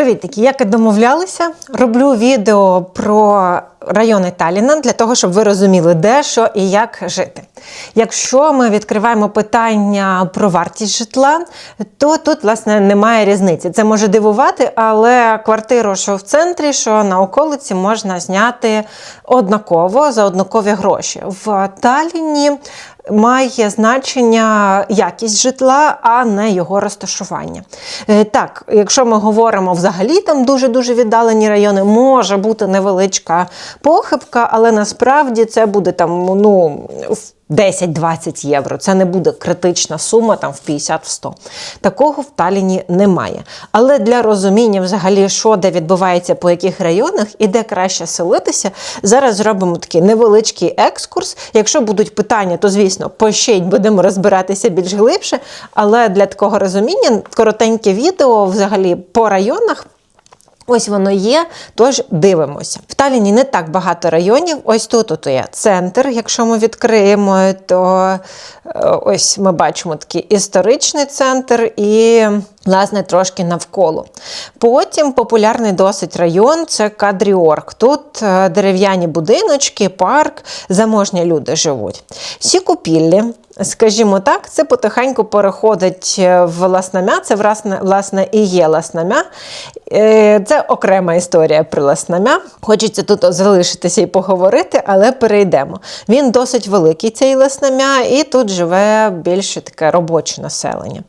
Привітики! Як і домовлялися, роблю відео про райони Таліна для того, щоб ви розуміли, де що і як жити. Якщо ми відкриваємо питання про вартість житла, то тут, власне, немає різниці. Це може дивувати, але квартиру, що в центрі, що на околиці, можна зняти однаково за однакові гроші. В Таліні має значення якість житла, а не його розташування. Е, Так, якщо ми говоримо взагалі там дуже-дуже віддалені райони, може бути невеличка похибка, але насправді це буде там ну, в 10-20 євро. Це не буде критична сума там в 50-100. Такого в Таліні немає. Але для розуміння, взагалі, що де відбувається по яких районах і де краще селитися, зараз зробимо такий невеличкий екскурс. Якщо будуть питання, то звісно, пишіть, будемо розбиратися більш глибше. Але для такого розуміння коротеньке відео взагалі по районах. Ось воно є, тож дивимося. В Таліні не так багато районів. Ось тут от є центр. Якщо ми відкриємо, то е, ось ми бачимо такий історичний центр і, власне, трошки навколо. Потім популярний досить район це Кадріорг. Тут е, дерев'яні будиночки, парк, заможні люди живуть. Всі купіллі. Скажімо так, це потихеньку переходить в ласнамя. Це власне, власне і є ласнамя. Е, Це окрема історія про ласнамя. Хочеться тут залишитися і поговорити, але перейдемо. Він досить великий, цей ласнамя, і тут живе більше таке робоче населення.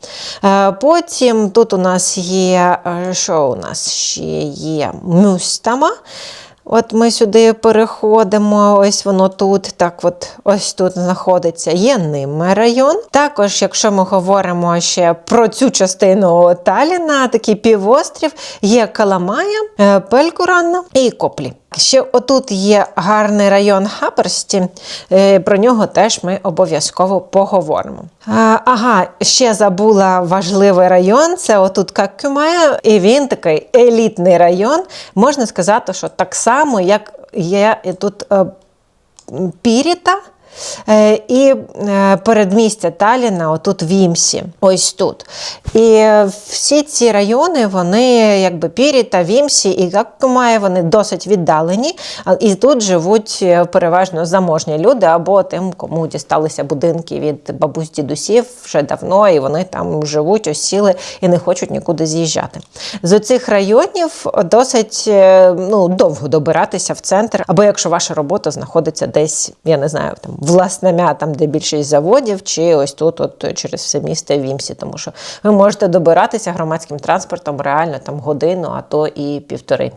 Е, Потім тут у нас є, е, що у нас ще є мюстама. От ми сюди переходимо, ось воно тут, так от ось тут знаходиться. Є Ниме район. Також, якщо ми говоримо ще про цю частину Таліна, такий півострів, є Каламая, е, Пелькуранна і Коплі. Ще отут є гарний район Хаперсті, е, про нього теж ми обов'язково поговоримо. Ага, ще забула важливий район. Це отут Какюмая, і він такий елітний район. Можна сказати, що так само, як є тут е, Піріта. Е, І е, передмістя Таліна, отут в Імсі, ось тут. І всі ці райони, вони якби Піріта, Вімсі і Гаккумає, вони досить віддалені. І тут живуть е, переважно заможні люди або тим, кому дісталися будинки від бабусь дідусів вже давно, і вони там живуть, осіли і не хочуть нікуди з'їжджати. З оцих районів досить е, ну, довго добиратися в центр, або якщо ваша робота знаходиться десь, я не знаю, там в Ласнамя, там де більшість заводів, чи ось тут, от через все місто Вімсі, тому що ви можете добиратися громадським транспортом реально там годину, а то і півтори.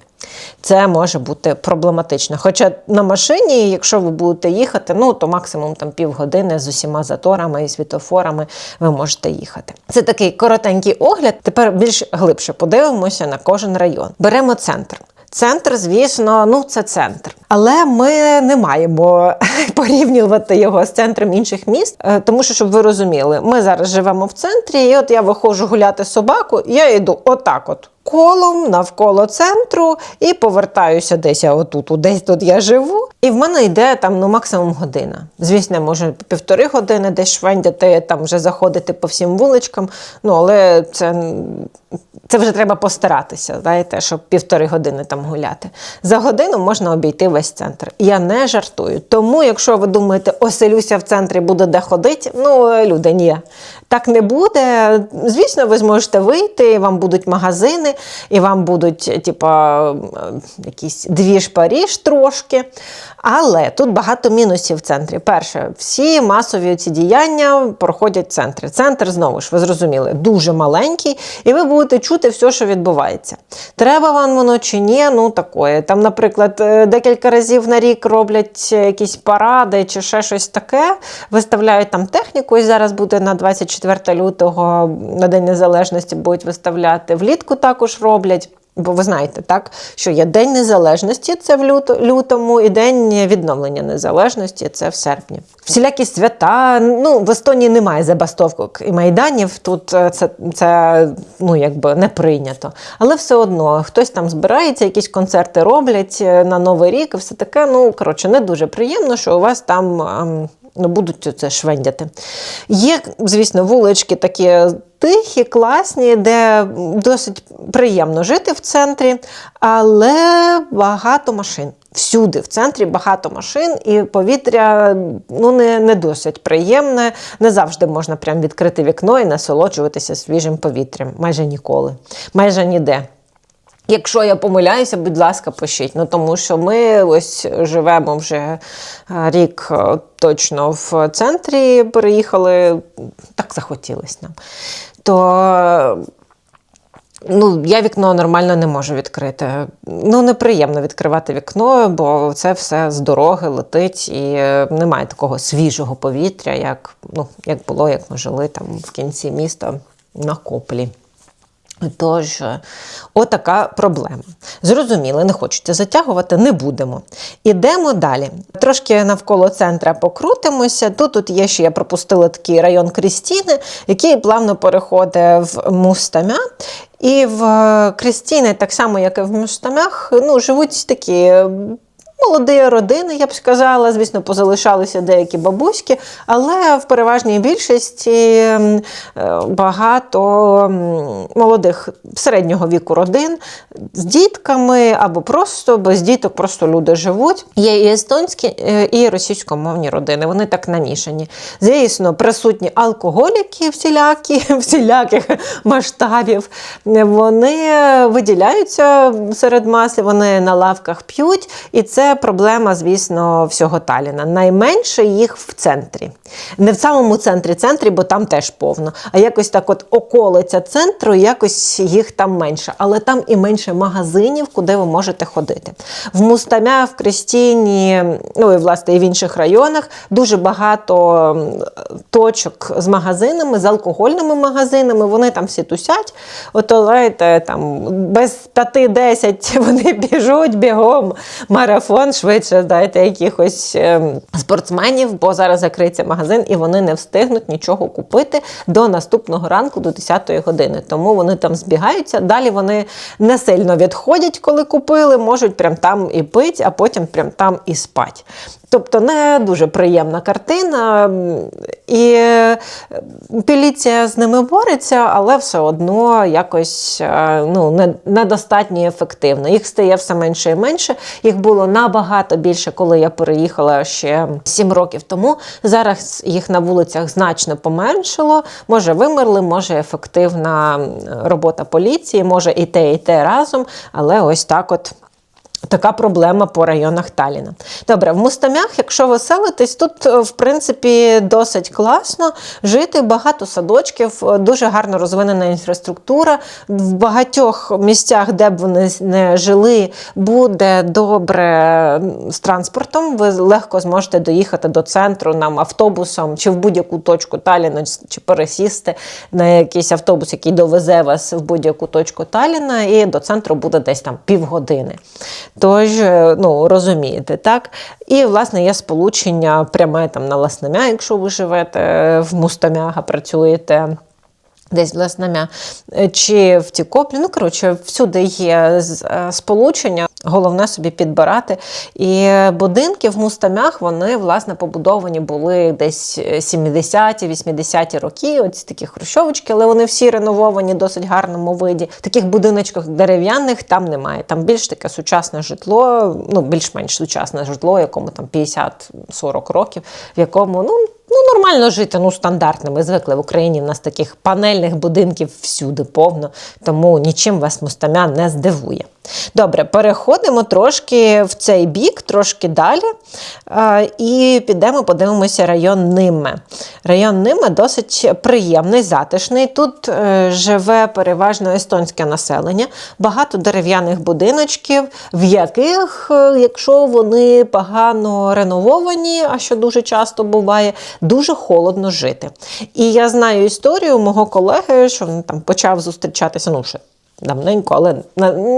Це може бути проблематично. Хоча на машині, якщо ви будете їхати, ну то максимум там півгодини з усіма заторами і світофорами ви можете їхати. Це такий коротенький огляд. Тепер більш глибше подивимося на кожен район. Беремо центр. Центр, звісно, ну це центр. Але ми не маємо порівнювати його з центром інших міст, е, тому що, щоб ви розуміли, ми зараз живемо в центрі, і от я виходжу гуляти собаку, я йду отак от. Колом навколо центру і повертаюся десь отут, десь тут я живу. І в мене йде там ну максимум година. Звісно, може півтори години десь швендяти, там вже заходити по всім вуличкам. Ну але це, це вже треба постаратися, знаєте, щоб півтори години там гуляти. За годину можна обійти весь центр. Я не жартую. Тому, якщо ви думаєте, оселюся в центрі, буде де ходити, ну люди, ні. Так не буде. Звісно, ви зможете вийти, і вам будуть магазини, і вам будуть, типа, якісь двіж Паріж трошки. Але тут багато мінусів в центрі. Перше, всі масові ці діяння проходять в центрі. Центр, знову ж, ви зрозуміли, дуже маленький, і ви будете чути все, що відбувається. Треба вам воно чи ні, ну такое. Там, наприклад, е, декілька разів на рік роблять якісь паради чи ще щось таке, виставляють там техніку, і зараз буде на 24 лютого на День Незалежності будуть виставляти. Влітку також роблять. Бо ви знаєте, так, що є День Незалежності, це в люто- лютому, і День відновлення незалежності це в серпні. Всілякі свята. Ну, в Естонії немає забастовок і майданів. Тут е, це, це ну, якби не прийнято. Але все одно хтось там збирається, якісь концерти роблять е, на Новий рік і все таке. Ну, коротше, не дуже приємно, що у вас там. Будуть це швендяти. Є, звісно, вулички такі тихі, класні, де досить приємно жити в центрі, але багато машин. Всюди в центрі багато машин, і повітря ну, не, не досить приємне. Не завжди можна прям відкрити вікно і насолоджуватися свіжим повітрям. Майже ніколи, майже ніде. Якщо я помиляюся, будь ласка, пишіть. Ну тому що ми ось живемо вже е, рік е, точно в центрі, переїхали, так захотілося нам. То Ну, я вікно нормально не можу відкрити. Ну, неприємно відкривати вікно, бо це все з дороги летить і е, немає такого свіжого повітря, як ну, як було, як ми жили там в кінці міста на коплі. Тож, е, отака проблема. Зрозуміли, не хочете затягувати, не будемо. Ідемо далі. Трошки навколо центра покрутимося. Тут тут є ще я пропустила такий район Крістіни, який плавно переходить в Мустамя. І в Крістіни, так само, як і в Мустамях, ну, живуть такі молоді родини, я б сказала. Звісно, позалишалися деякі бабуськи, але в переважній більшості е, багато молодих середнього віку родин з дітками або просто без діток, просто люди живуть. Є і естонські, е, і російськомовні родини. Вони так намішані. Звісно, присутні алкоголіки всілякі, всіляких масштабів. Вони виділяються серед маси, вони на лавках п'ють, і це проблема, звісно, всього Таліна. Найменше їх в центрі. Не в самому центрі центрі, бо там теж повно. А якось так от околиця центру, якось їх там менше. Але там і менше магазинів, куди ви можете ходити. В Мустамя, в Крістіні, ну і власне і в інших районах дуже багато точок з магазинами, з алкогольними магазинами. Вони там всі тусять. Ото, знаєте, там без 5-10 вони біжуть бігом марафон швидше дайте якихось ем, спортсменів, бо зараз закриється магазин і вони не встигнуть нічого купити до наступного ранку, до 10-ї години. Тому вони там збігаються. Далі вони не сильно відходять, коли купили, можуть прям там і пить, а потім прям там і спать. Тобто не дуже приємна картина, і поліція з ними бореться, але все одно якось е, ну, недостатньо ефективно. Їх стає все менше і менше. Їх було набагато більше, коли я переїхала ще 7 років тому. Зараз їх на вулицях значно поменшало. Може, вимерли, може ефективна робота поліції, може і те, і те разом, але ось так от. Така проблема по районах Таліна. Добре, в Мустамях, якщо ви селитесь, тут, е, в принципі, досить класно жити, багато садочків, е, дуже гарно розвинена інфраструктура. В багатьох місцях, де б вони не жили, буде добре з транспортом. Ви легко зможете доїхати до центру нам автобусом чи в будь-яку точку Таліна, чи пересісти на якийсь автобус, який довезе вас в будь-яку точку Таліна, і до центру буде десь там півгодини. Тож, е, ну, розумієте, так? І, власне, є сполучення пряме там на Ласнамя, якщо ви живете в Мустамяга, працюєте. Десь в Ласнамя, чи в Тікоплі, ну, коротше, всюди є е, сполучення, головне собі підбирати. І будинки в Мустамях, вони, власне, побудовані були десь 70-ті, 80-ті роки, ось такі хрущовочки, але вони всі ренововані, досить гарному виді. Таких будиночках дерев'яних там немає. Там більш таке сучасне житло, ну, більш-менш сучасне житло, якому там 50-40 років, в якому, ну, Ну, нормально жити, ну стандартно. Ми звикли в Україні. У нас таких панельних будинків всюди повно, тому нічим вас мустамя не здивує. Добре, переходимо трошки в цей бік, трошки далі. І підемо, подивимося район Ниме. Район Ниме досить приємний, затишний. Тут е, живе переважно естонське населення, багато дерев'яних будиночків, в яких, е, якщо вони погано ренововані, а що дуже часто буває, дуже холодно жити. І я знаю історію мого колеги, що він там почав зустрічатися. ну, ще давненько, але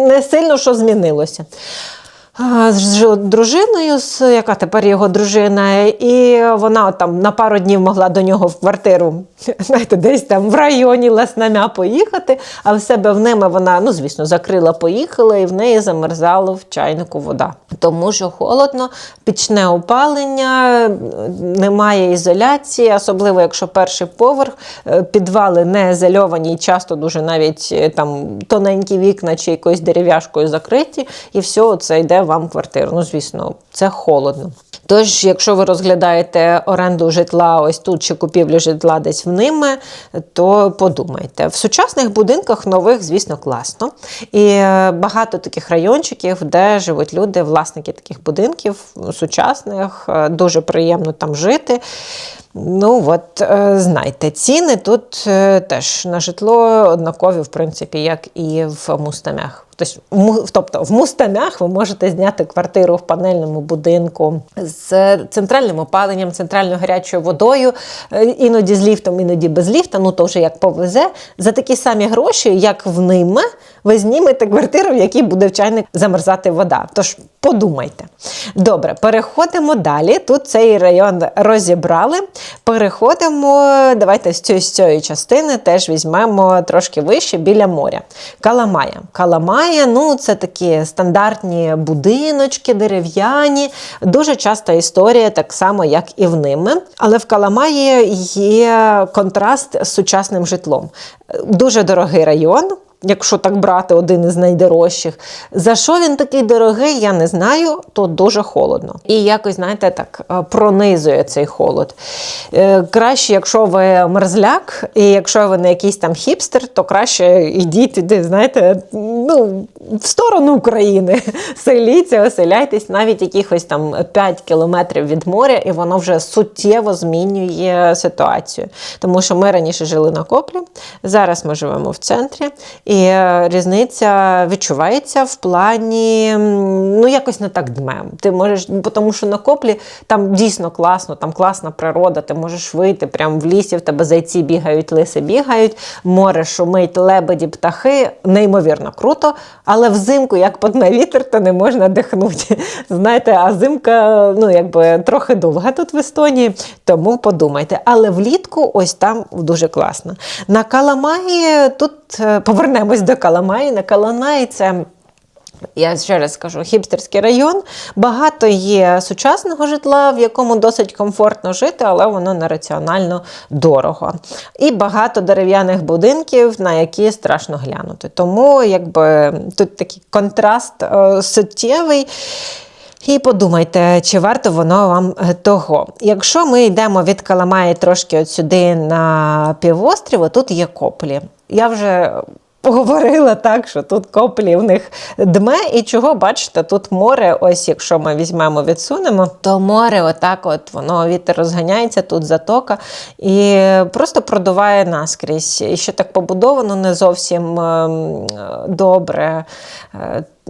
не сильно що змінилося. З дружиною, яка тепер його дружина, і вона там на пару днів могла до нього в квартиру, знаєте, десь там в районі Леснамя поїхати, а в себе в ними вона, ну звісно, закрила, поїхала, і в неї замерзала в чайнику вода. Тому що холодно, пічне опалення, немає ізоляції, особливо якщо перший поверх, е, підвали не ізольовані, часто дуже навіть е, там тоненькі вікна чи якоюсь дерев'яшкою закриті, і все це йде вам квартиру. Ну, звісно, це холодно. Тож, якщо ви розглядаєте оренду житла ось тут чи купівлю житла десь в ними, то подумайте. В сучасних будинках нових, звісно, класно. І е, багато таких райончиків, де живуть люди, власники таких будинків сучасних, е, дуже приємно там жити. Ну, от, е, знайте, ціни тут е, теж на житло однакові, в принципі, як і в мустамях. Тобто, в му- мустамях ви можете зняти квартиру в панельному будинку з центральним опаленням, центральною гарячою водою, е, іноді з ліфтом, іноді без ліфта, ну то вже як повезе. За такі самі гроші, як в ними, ви знімете квартиру, в якій буде в чайник замерзати вода. Тож подумайте. Добре, переходимо далі. Тут цей район розібрали. Переходимо, давайте з цієї, з цієї частини теж візьмемо трошки вище біля моря. Каламая. Каламая, ну це такі стандартні будиночки, дерев'яні. Дуже часта історія, так само, як і в ними. Але в Каламаї є контраст з сучасним житлом. Дуже дорогий район. Якщо так брати один із найдорожчих. За що він такий дорогий, я не знаю, то дуже холодно. І якось, знаєте, так е, пронизує цей холод. Е, Краще, якщо ви мерзляк, і якщо ви не якийсь там хіпстер, то краще йдіть туди, знаєте, ну, в сторону України. Селіться, оселяйтесь навіть якихось там 5 кілометрів від моря, і воно вже суттєво змінює ситуацію. Тому що ми раніше жили на коплі, зараз ми живемо в центрі. І е, різниця відчувається в плані, ну якось не так дме. Ти можеш, тому що на коплі там дійсно класно, там класна природа, ти можеш вийти прямо в лісі, в тебе зайці бігають, лиси бігають, море шумить, лебеді, птахи, неймовірно круто. Але взимку, як подме вітер, то не можна дихнути. Знаєте, а зимка ну, якби трохи довга тут в Естонії, тому подумайте. Але влітку ось там дуже класно. На Каламаї тут е, повернемось до Каламаї. На Каламаї це. Я ще раз скажу, хіпстерський район. Багато є сучасного житла, в якому досить комфортно жити, але воно нераціонально дорого. І багато дерев'яних будинків, на які страшно глянути. Тому якби тут такий контраст е, суттєвий. І подумайте, чи варто воно вам того. Якщо ми йдемо від Каламаї трошки от сюди на півострів, тут є коплі. Я вже поговорила так, що тут коплі в них дме, і чого бачите, тут море, ось якщо ми візьмемо, відсунемо, то море, отак, от воно вітер розганяється, тут затока і просто продуває наскрізь. І що так побудовано не зовсім ем, добре.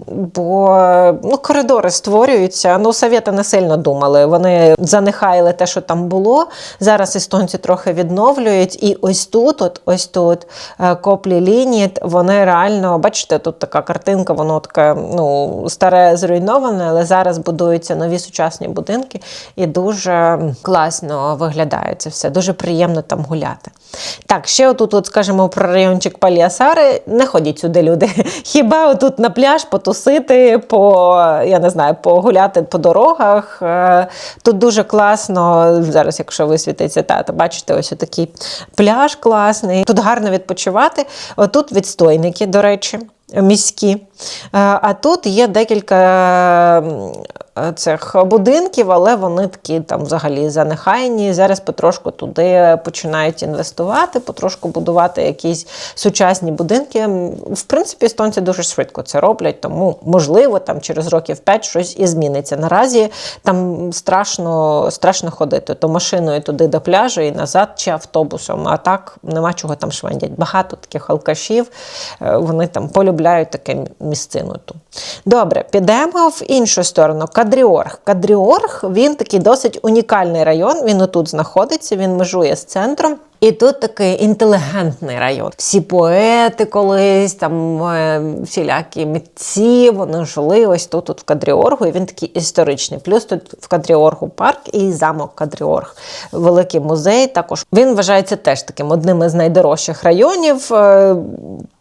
Бо ну, коридори створюються. Ну, совєти не сильно думали. Вони занехаяли те, що там було. Зараз естонці трохи відновлюють. І ось тут, от, ось тут, е, коплі лінії, вони реально, бачите, тут така картинка, воно таке ну, старе зруйноване, але зараз будуються нові сучасні будинки і дуже класно виглядає це все. Дуже приємно там гуляти. Так, ще отут, от, скажімо, про райончик Паліасари. Не ходіть сюди, люди. Хіба отут на пляж потусити, по, я не знаю, погуляти по дорогах. Е, Тут дуже класно. Зараз, якщо висвітиться, та, то бачите, ось такий пляж класний. Тут гарно відпочивати. Тут відстойники, до речі. Міські. Е, А тут є декілька цих будинків, але вони такі там взагалі занехайні. Зараз потрошку туди починають інвестувати, потрошку будувати якісь сучасні будинки. В принципі, естонці дуже швидко це роблять, тому можливо там через років 5 щось і зміниться. Наразі там страшно, страшно ходити то машиною туди до пляжу і назад, чи автобусом. А так нема чого там швендять. Багато таких алкашів, е, вони там полюбляють таке місцину. Добре, підемо в іншу сторону. Кадріорг. Кадріорг він такий досить унікальний район. Він отут знаходиться, він межує з центром. І тут такий інтелігентний район. Всі поети колись, там е, всілякі митці, вони жили ось тут, тут в Кадріоргу, і він такий історичний. Плюс тут в Кадріоргу парк і замок Кадріорг. Великий музей. Також він вважається теж таким одним із найдорожчих районів. е,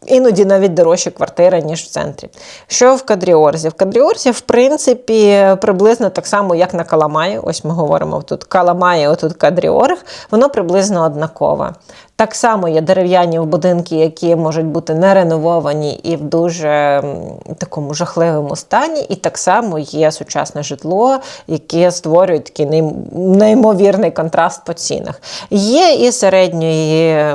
Іноді навіть дорожчі квартири, ніж в центрі. Що в Кадріорзі? В Кадріорзі, в принципі, приблизно так само, як на Каламаї. Ось ми говоримо тут Каламаї, отут Кадріорг, воно приблизно однакове. Так само є дерев'яні будинки, які можуть бути не ренововані і в дуже такому жахливому стані. І так само є сучасне житло, яке створює такий нейм- неймовірний контраст по цінах. Є і середньої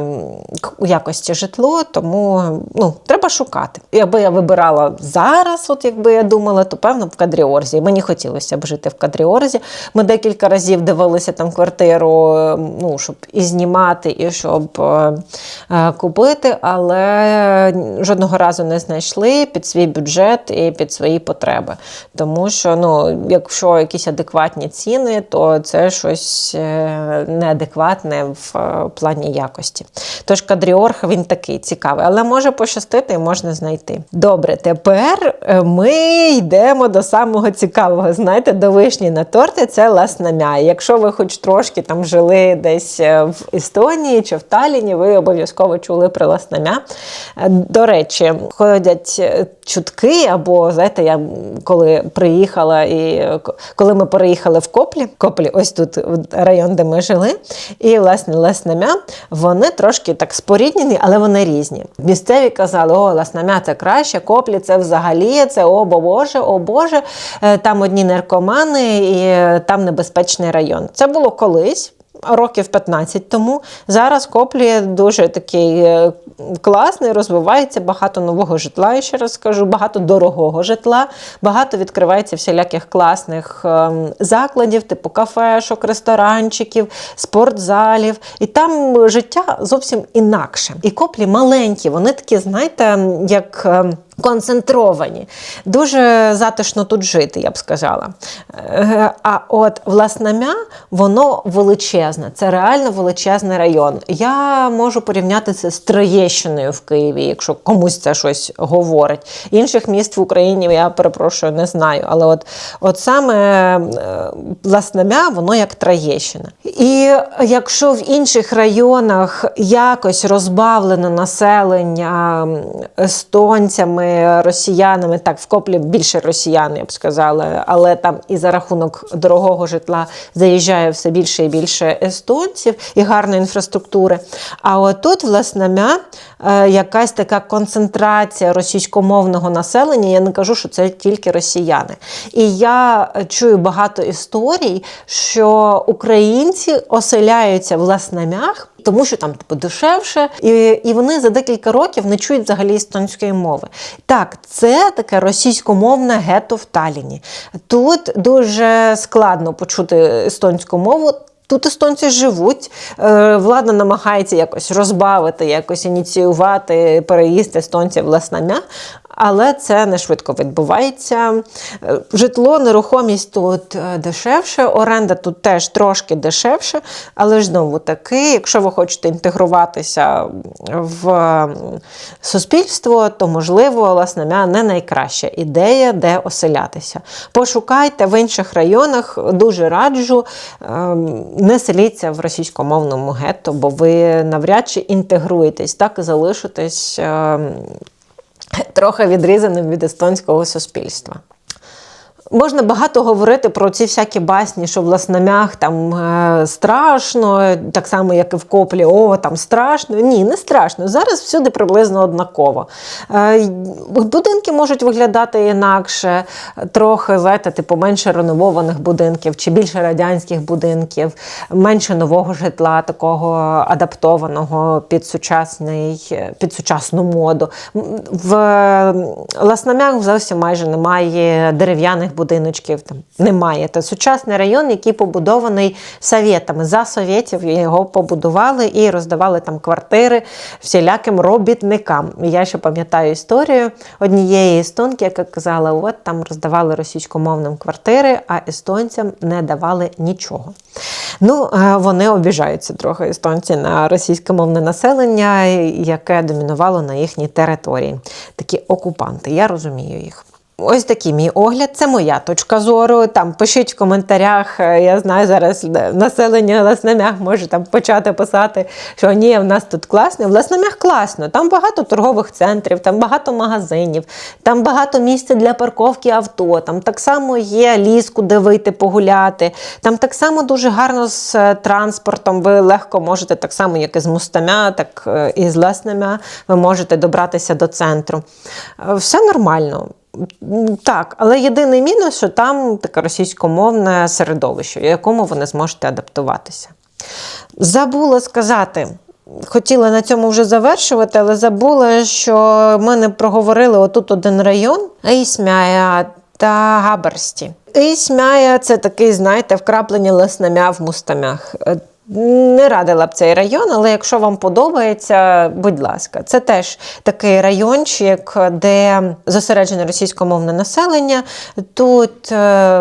якості житло, тому ну, треба шукати. Якби я вибирала зараз, от якби я думала, то певно в Кадріорзі. Мені хотілося б жити в Кадріорзі. Ми декілька разів дивилися там квартиру, ну, щоб і знімати, і щоб е, е, купити, але жодного разу не знайшли під свій бюджет і під свої потреби. Тому що, ну, якщо якісь адекватні ціни, то це щось е, неадекватне в е, плані якості. Тож кадріорг він такий цікавий, але може пощастити і можна знайти. Добре, тепер ми йдемо до самого цікавого. Знаєте, до вишні на торти це ласнамя. Якщо ви хоч трошки там жили десь в Естонії чи в Талліні, ви обов'язково чули про ласнамя. Е, До речі, ходять е, чутки, або знаєте, я коли приїхала і е, коли ми переїхали в Коплі, Коплі, ось тут район, де ми жили, і власне ласнамя, вони трошки так споріднені, але вони різні. Місцеві казали, о, ласнамя це краще, коплі це взагалі, це о бо Боже, о Боже, там одні наркомани і там небезпечний район. Це було колись. Років 15 тому зараз Коплі дуже такий е, класний, розвивається багато нового житла. Я ще раз скажу, багато дорогого житла, багато відкривається всіляких класних ем, закладів, типу кафешок, ресторанчиків, спортзалів. І там життя зовсім інакше. І коплі маленькі, вони такі, знаєте, як. Концентровані, дуже затишно тут жити, я б сказала. Е, А от власнамя, воно величезне, це реально величезний район. Я можу порівняти це з Троєщиною в Києві, якщо комусь це щось говорить. Інших міст в Україні я перепрошую, не знаю. Але от, от саме е, власнамя, воно як Троєщина. І якщо в інших районах якось розбавлено населення естонцями, росіянами, так, в Коплі більше росіян, я б сказала, але там і за рахунок дорогого житла заїжджає все більше і більше естонців і гарної інфраструктури. А от тут, власне, е, якась така концентрація російськомовного населення. Я не кажу, що це тільки росіяни. І я чую багато історій, що українці оселяються в ласнамях. Тому що там типу дешевше, і, і вони за декілька років не чують взагалі естонської мови. Так, це таке російськомовне гетто в Таліні. Тут дуже складно почути естонську мову. Тут естонці живуть, е, влада намагається якось розбавити, якось ініціювати переїзд естонців в Ласнамя, але це не швидко відбувається. Е, Житло, нерухомість тут е, дешевше, оренда тут теж трошки дешевше, але ж знову таки, якщо ви хочете інтегруватися в суспільство, то можливо Ласнамя не найкраща ідея, де оселятися. Пошукайте в інших районах, дуже раджу. Не селіться в російськомовному гетто, бо ви навряд чи інтегруєтесь, так і залишитесь ем, трохи відрізаним від естонського суспільства. Можна багато говорити про ці всякі басні, що в Ласнамях там е, страшно, так само, як і в Коплі, о, там страшно. Ні, не страшно. Зараз всюди приблизно однаково. Е, будинки можуть виглядати інакше, трохи, знаєте, типу, менше реновованих будинків чи більше радянських будинків, менше нового житла, такого адаптованого під, сучасний, під сучасну моду. В Ласнамях зовсім майже немає дерев'яних будинків будиночків там немає. Це сучасний район, який побудований совєтами. За совєтів його побудували і роздавали там квартири всіляким робітникам. Я ще пам'ятаю історію однієї естонки, яка казала: от там роздавали російськомовним квартири, а естонцям не давали нічого. Ну, е, вони обіжаються трохи естонці на російськомовне населення, яке домінувало на їхній території. Такі окупанти. Я розумію їх. Ось такий мій огляд, це моя точка зору. Там пишіть в коментарях. е, Я знаю, зараз е, населення Леснемях може там почати писати, що ні, в нас тут класно. В Леснемях класно. Там багато торгових центрів, там багато магазинів, там багато місця для парковки авто. Там так само є ліс, куди вийти погуляти. Там так само дуже гарно з е, транспортом. Ви легко можете так само, як і з Мустамя, так і з Леснемя. Ви можете добратися до центру. Все нормально. Так, але єдиний мінус, що там таке російськомовне середовище, в якому ви не зможете адаптуватися. Забула сказати. Хотіла на цьому вже завершувати, але забула, що ми не проговорили отут один район Ейсмяя та Габерсті. Ейсмяя це такий, знаєте, вкраплення леснамя в мустамях. Не радила б цей район, але якщо вам подобається, будь ласка, це теж такий райончик, де зосереджене російськомовне населення. Тут е,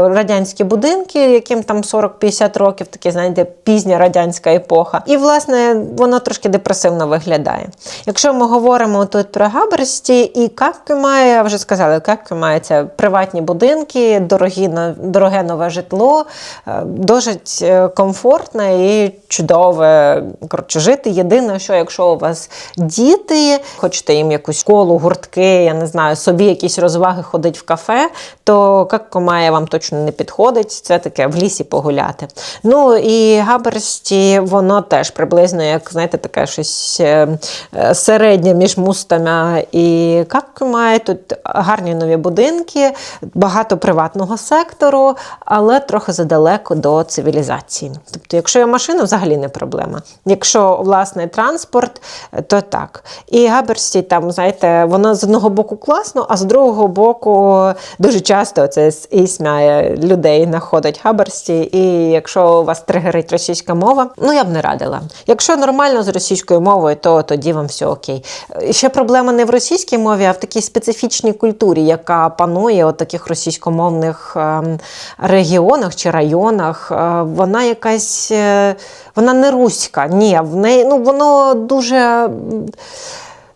радянські будинки, яким там 40-50 років, такі, знаєте, пізня радянська епоха. І, власне, воно трошки депресивно виглядає. Якщо ми говоримо тут про Габерсті і Каккюмає, я вже сказала, Каккюмає – це приватні будинки, дорогі, дороге нове житло, е, досить е, комфортне і чудове коротше, жити. Єдине, що якщо у вас діти, хочете їм якусь школу, гуртки, я не знаю, собі якісь розваги ходить в кафе, то Каккомая вам точно не підходить. Це таке в лісі погуляти. Ну і Габерсті, воно теж приблизно, як знаєте, таке щось е, е, середнє між мустами і Каккомая. Тут гарні нові будинки, багато приватного сектору, але трохи задалеко до цивілізації. Тобто, якщо є машина, взагалі не проблема. Якщо власний транспорт, то так. І Габерсті, там, знаєте, воно з одного боку класно, а з другого боку дуже часто це ісмя людей знаходить Габерсті. І якщо вас тригерить російська мова, ну я б не радила. Якщо нормально з російською мовою, то тоді вам все окей. Ще проблема не в російській мові, а в такій специфічній культурі, яка панує у таких російськомовних ем, регіонах чи районах. Е, Вона якась, е, вона не руська, ні, в неї ну воно дуже,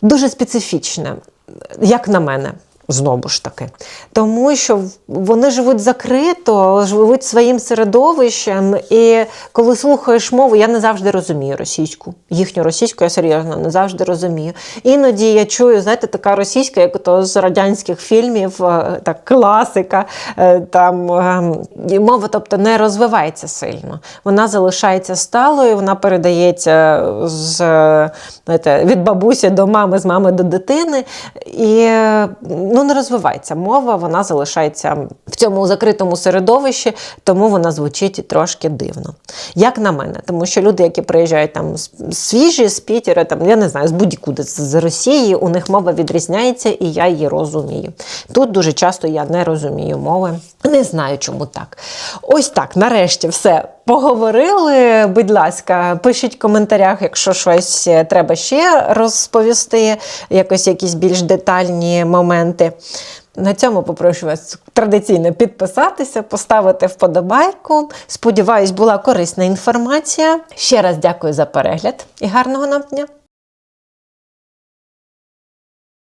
дуже специфічне, як на мене. Знову ж таки, тому що вони живуть закрито, живуть своїм середовищем, і коли слухаєш мову, я не завжди розумію російську. Їхню російську я серйозно не завжди розумію. Іноді я чую, знаєте, така російська, як то з радянських фільмів, е, так класика, е, там е, мова, тобто не розвивається сильно. Вона залишається сталою, вона передається з знаєте, від бабусі до мами, з мами до дитини. І ну, не розвивається мова, вона залишається в цьому закритому середовищі, тому вона звучить трошки дивно. Як на мене, тому що люди, які приїжджають там свіжі з Пітера, там, я не знаю, з будь-куди з- Росії, у них мова відрізняється, і я її розумію. Тут дуже часто я не розумію мови. Не знаю, чому так. Ось так, нарешті, все. Поговорили, будь ласка, пишіть в коментарях, якщо щось е, треба ще розповісти, якось якісь більш детальні моменти. На цьому попрошу вас традиційно підписатися, поставити вподобайку. Сподіваюсь, була корисна інформація. Ще раз дякую за перегляд і гарного нам дня!